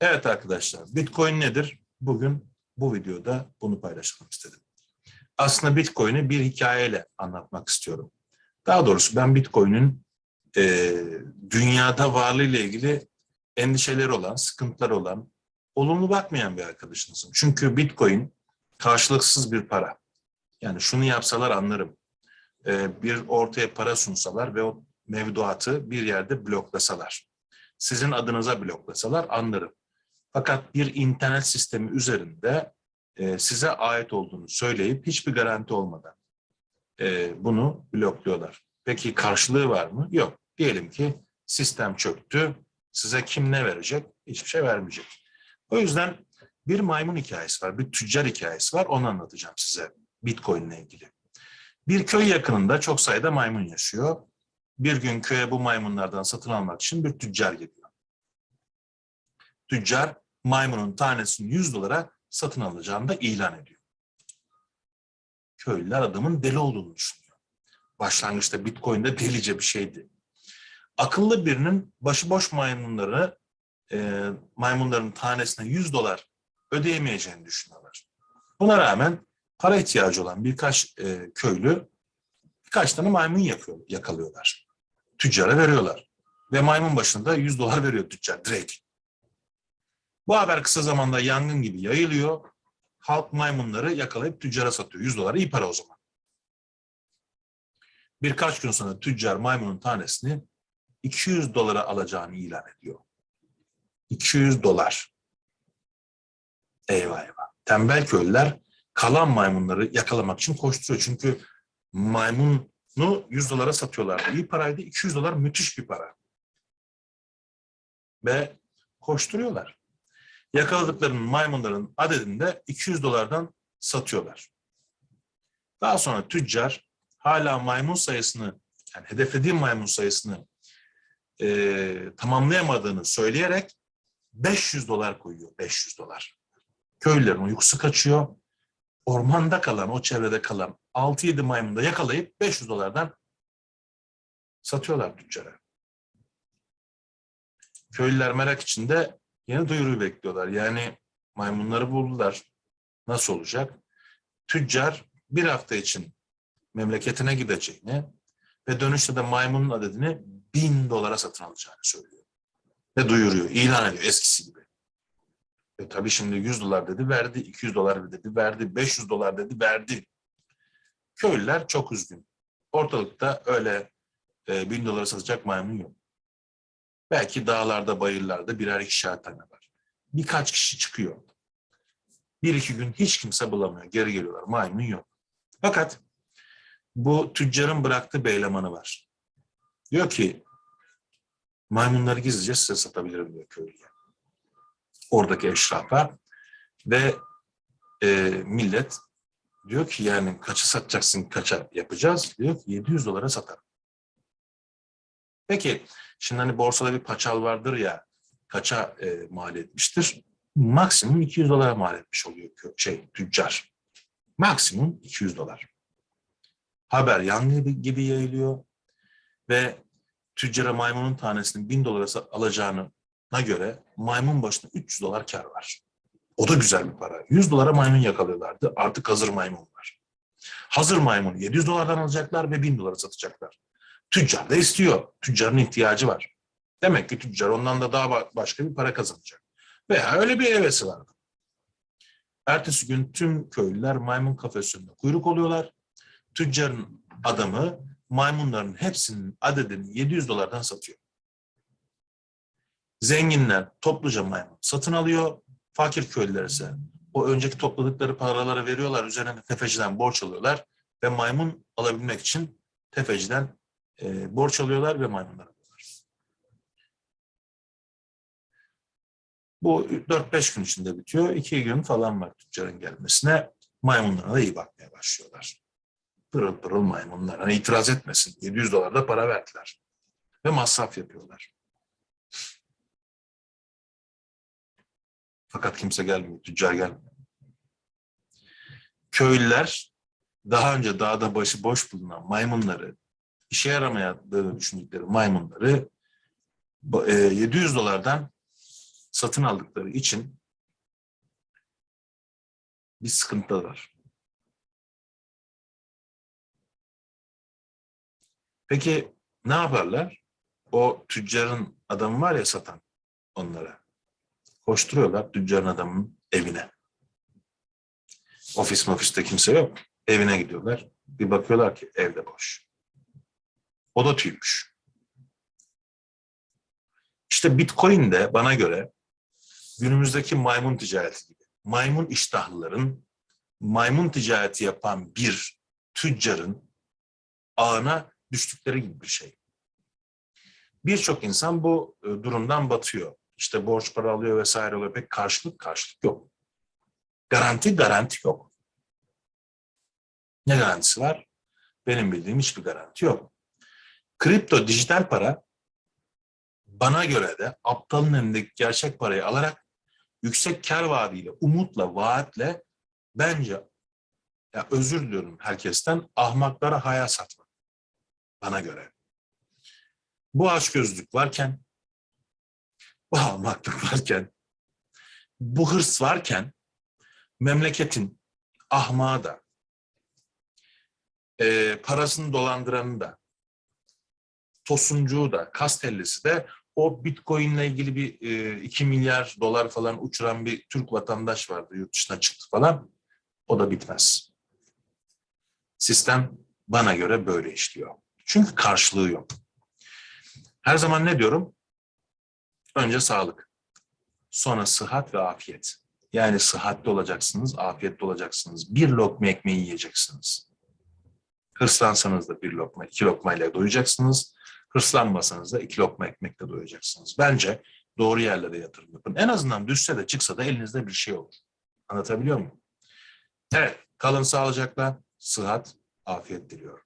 Evet arkadaşlar, Bitcoin nedir? Bugün bu videoda bunu paylaşmak istedim. Aslında Bitcoin'i bir hikayeyle anlatmak istiyorum. Daha doğrusu ben Bitcoin'in e, dünyada varlığıyla ilgili endişeleri olan, sıkıntıları olan, olumlu bakmayan bir arkadaşınızım. Çünkü Bitcoin karşılıksız bir para. Yani şunu yapsalar anlarım. E, bir ortaya para sunsalar ve o mevduatı bir yerde bloklasalar. Sizin adınıza bloklasalar anlarım. Fakat bir internet sistemi üzerinde e, size ait olduğunu söyleyip hiçbir garanti olmadan e, bunu blokluyorlar. Peki karşılığı var mı? Yok. Diyelim ki sistem çöktü. Size kim ne verecek? Hiçbir şey vermeyecek. O yüzden bir maymun hikayesi var, bir tüccar hikayesi var. Onu anlatacağım size Bitcoin ile ilgili. Bir köy yakınında çok sayıda maymun yaşıyor. Bir gün köye bu maymunlardan satın almak için bir tüccar geliyor. Tüccar maymunun tanesini 100 dolara satın alacağını da ilan ediyor. Köylüler adamın deli olduğunu düşünüyor. Başlangıçta Bitcoin'de delice bir şeydi. Akıllı birinin başıboş maymunları e, maymunların tanesine 100 dolar ödeyemeyeceğini düşünüyorlar. Buna rağmen para ihtiyacı olan birkaç e, köylü birkaç tane maymun yakıyor, yakalıyorlar. Tüccara veriyorlar. Ve maymun başında 100 dolar veriyor tüccar direkt. Bu haber kısa zamanda yangın gibi yayılıyor. Halk maymunları yakalayıp tüccara satıyor. 100 dolar iyi para o zaman. Birkaç gün sonra tüccar maymunun tanesini 200 dolara alacağını ilan ediyor. 200 dolar. Eyvah eyvah. Tembel köylüler kalan maymunları yakalamak için koşturuyor. Çünkü maymunu 100 dolara satıyorlar. İyi paraydı. 200 dolar müthiş bir para. Ve koşturuyorlar. Yakaladıklarının maymunların adedini de 200 dolardan satıyorlar. Daha sonra tüccar hala maymun sayısını, yani hedeflediği maymun sayısını e, tamamlayamadığını söyleyerek 500 dolar koyuyor. 500 dolar. Köylülerin uykusu kaçıyor. Ormanda kalan, o çevrede kalan 6-7 maymunu da yakalayıp 500 dolardan satıyorlar tüccara. Köylüler merak içinde yeni duyuruyu bekliyorlar. Yani maymunları buldular. Nasıl olacak? Tüccar bir hafta için memleketine gideceğini ve dönüşte de maymunun adedini bin dolara satın alacağını söylüyor. Ve duyuruyor, ilan ediyor eskisi gibi. E tabii şimdi 100 dolar dedi verdi, 200 dolar dedi verdi, 500 dolar dedi verdi. Köylüler çok üzgün. Ortalıkta öyle e, bin dolara satacak maymun yok. Belki dağlarda, bayırlarda birer ikişer tane var. Birkaç kişi çıkıyor. Bir iki gün hiç kimse bulamıyor. Geri geliyorlar. Maymun yok. Fakat bu tüccarın bıraktığı bir var. Diyor ki maymunları gizlice size satabilirim diyor köylüye. Oradaki eşrafa ve e, millet diyor ki yani kaça satacaksın, kaça yapacağız? Diyor ki 700 dolara satarım. Peki şimdi hani borsada bir paçal vardır ya kaça e, mal etmiştir? Maksimum 200 dolara mal etmiş oluyor şey tüccar. Maksimum 200 dolar. Haber yangın gibi yayılıyor ve tüccara maymunun tanesini 1000 dolara alacağına göre maymun başına 300 dolar kar var. O da güzel bir para. 100 dolara maymun yakalıyorlardı. Artık hazır maymun var. Hazır maymunu 700 dolardan alacaklar ve 1000 dolara satacaklar. Tüccar da istiyor. Tüccarın ihtiyacı var. Demek ki tüccar ondan da daha ba- başka bir para kazanacak. Veya öyle bir hevesi vardı. Ertesi gün tüm köylüler maymun kafesi önünde kuyruk oluyorlar. Tüccarın adamı maymunların hepsinin adedini 700 dolardan satıyor. Zenginler topluca maymun satın alıyor. Fakir köylüler ise o önceki topladıkları paraları veriyorlar. Üzerine tefeciden borç alıyorlar. Ve maymun alabilmek için tefeciden e, borç alıyorlar ve maymunlar alıyorlar. Bu 4-5 gün içinde bitiyor. 2 gün falan var tüccarın gelmesine. Maymunlara da iyi bakmaya başlıyorlar. Pırıl pırıl maymunlar. Hani itiraz etmesin. 700 dolar da para verdiler. Ve masraf yapıyorlar. Fakat kimse gelmiyor. Tüccar gelmiyor. Köylüler daha önce dağda başı boş bulunan maymunları işe yaramayadığını düşündükleri maymunları e, 700 dolardan satın aldıkları için bir sıkıntı var. Peki ne yaparlar? O tüccarın adamı var ya satan onlara. Koşturuyorlar tüccarın adamının evine. Ofis ofiste kimse yok. Evine gidiyorlar. Bir bakıyorlar ki evde boş. O da tüymüş. İşte Bitcoin de bana göre günümüzdeki maymun ticareti gibi. Maymun iştahlıların maymun ticareti yapan bir tüccarın ağına düştükleri gibi bir şey. Birçok insan bu e, durumdan batıyor. İşte borç para alıyor vesaire oluyor. Pek karşılık karşılık yok. Garanti garanti yok. Ne garantisi var? Benim bildiğim hiçbir garanti yok. Kripto dijital para bana göre de aptalın elindeki gerçek parayı alarak yüksek kar vaadiyle, umutla, vaatle bence ya özür diliyorum herkesten ahmaklara hayal satmak. Bana göre. Bu açgözlülük varken, bu ahmaklık varken, bu hırs varken memleketin ahmağı da, e, parasını dolandıranı da, tosuncuğu da, kastellisi de o Bitcoin'le ilgili bir e, 2 milyar dolar falan uçuran bir Türk vatandaş vardı. Yurt dışına çıktı falan. O da bitmez. Sistem bana göre böyle işliyor. Çünkü karşılığı yok. Her zaman ne diyorum? Önce sağlık. Sonra sıhhat ve afiyet. Yani sıhhatli olacaksınız, afiyetli olacaksınız. Bir lokma ekmeği yiyeceksiniz. Hırslansanız da bir lokma, iki lokmayla doyacaksınız. Hırslanmasanız da iki lokma ekmekle doyacaksınız. Bence doğru yerlere yatırım yapın. En azından düşse de çıksa da elinizde bir şey olur. Anlatabiliyor muyum? Evet, kalın sağlıcakla, sıhhat, afiyet diliyorum.